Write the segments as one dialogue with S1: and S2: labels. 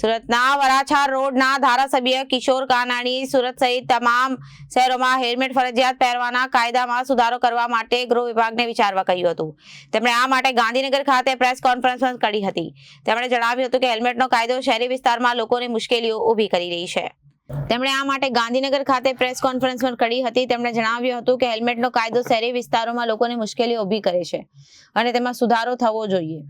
S1: સુરતના વરાછા રોડના ધારાસભ્ય કિશોર કાનાણી સુરત સહિત તમામ શહેરોમાં હેલ્મેટ ફરજિયાત પહેરવાના કાયદામાં સુધારો કરવા માટે ગૃહ વિભાગને વિચારવા કહ્યું હતું. તેમણે આ માટે ગાંધીનગર ખાતે પ્રેસ કોન્ફરન્સ પણ કરી હતી. તેમણે જણાવ્યું હતું કે હેલ્મેટનો કાયદો શહેરી વિસ્તારમાં લોકોને મુશ્કેલીઓ ઊભી કરી રહી છે. તેમણે આ માટે ગાંધીનગર ખાતે પ્રેસ કોન્ફરન્સ પણ કરી હતી. તેમણે જણાવ્યું હતું કે હેલ્મેટનો કાયદો શહેરી વિસ્તારોમાં લોકોને મુશ્કેલીઓ ઊભી કરે છે અને તેમાં સુધારો થવો જોઈએ.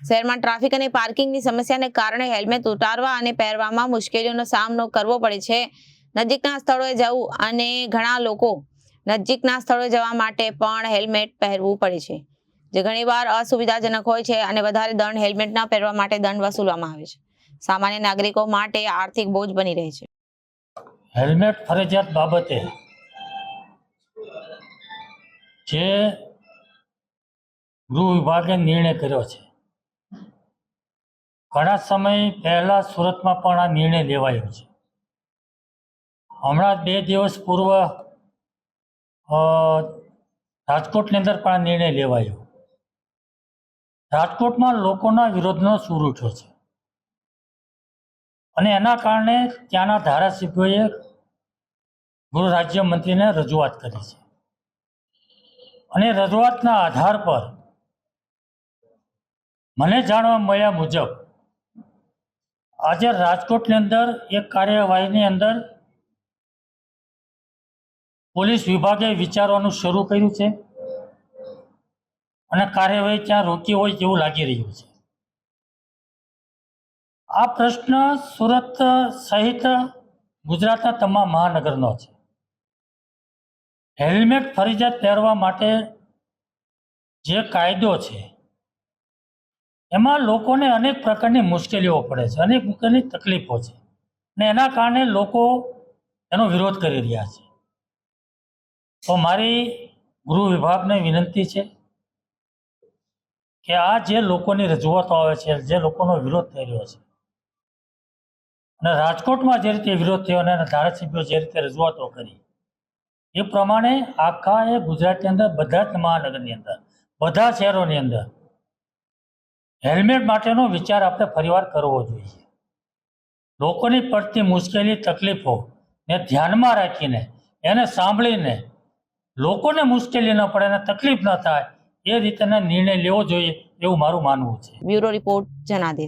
S1: શહેરમાં ટ્રાફિક અને પાર્કિંગની સમસ્યાને કારણે હેલ્મેટ ઉતારવા અને પહેરવામાં મુશ્કેલીઓનો સામનો કરવો પડે છે. નજીકના સ્થળોએ જવું અને ઘણા લોકો નજીકના સ્થળોએ જવા માટે પણ હેલ્મેટ પહેરવું પડે છે. જે ઘણીવાર અસુવિધાજનક હોય છે અને વધારે દંડ હેલ્મેટ ન પહેરવા માટે દંડ વસૂલવામાં આવે છે. સામાન્ય નાગરિકો માટે આર્થિક બોજ બની રહે છે.
S2: હેલ્મેટ ફરજિયાત બાબતે જે ગૃહ વિભાગે નિર્ણય કર્યો છે ઘણા સમય પહેલા સુરતમાં પણ આ નિર્ણય લેવાયો છે. હમણાં બે દિવસ પૂર્વ રાજકોટની અંદર પણ આ નિર્ણય લેવાયો. રાજકોટમાં લોકોના વિરોધનો સૂર ઉઠ્યો છે. અને એના કારણે ત્યાંના ધારાસભ્યોએ ગૃહ રાજ્ય મંત્રીને રજૂઆત કરી છે. અને રજૂઆતના આધાર પર મને જાણવા મળ્યા મુજબ આજે રાજકોટની અંદર એક કાર્યવાહીની અંદર પોલીસ વિભાગે વિચારવાનું શરૂ કર્યું છે અને કાર્યવાહી ત્યાં રોકી હોય તેવું લાગી રહ્યું છે. આ પ્રશ્ન સુરત સહિત ગુજરાતના તમામ મહાનગરનો છે. હેલ્મેટ ફરજિયાત પહેરવા માટે જે કાયદો છે એમાં લોકોને અનેક પ્રકારની મુશ્કેલીઓ પડે છે, અનેક પ્રકારની તકલીફો છે અને એના કારણે લોકો એનો વિરોધ કરી રહ્યા છે. તો મારી ગૃહ વિભાગને વિનંતી છે કે આ જે લોકોની રજૂઆતો આવે છે, જે લોકોનો વિરોધ થઈ રહ્યો છે અને રાજકોટમાં જે રીતે વિરોધ થયો અને ધારાસભ્યો જે રીતે રજૂઆતો કરી, એ પ્રમાણે આખા એ ગુજરાતની અંદર, બધા જ મહાનગરની અંદર, બધા શહેરોની અંદર હેલ્મેટ માટેનો વિચાર આપણે ફરીવાર કરવો જોઈએ. લોકોની પડતી મુશ્કેલી, તકલીફો ને ધ્યાનમાં રાખીને, એને સાંભળીને, લોકોને મુશ્કેલી ન પડે અને તકલીફ ન થાય, એ રીતે નિર્ણય લેવો જોઈએ એવું મારું માનવું છે.
S1: Bureau report Janadesh.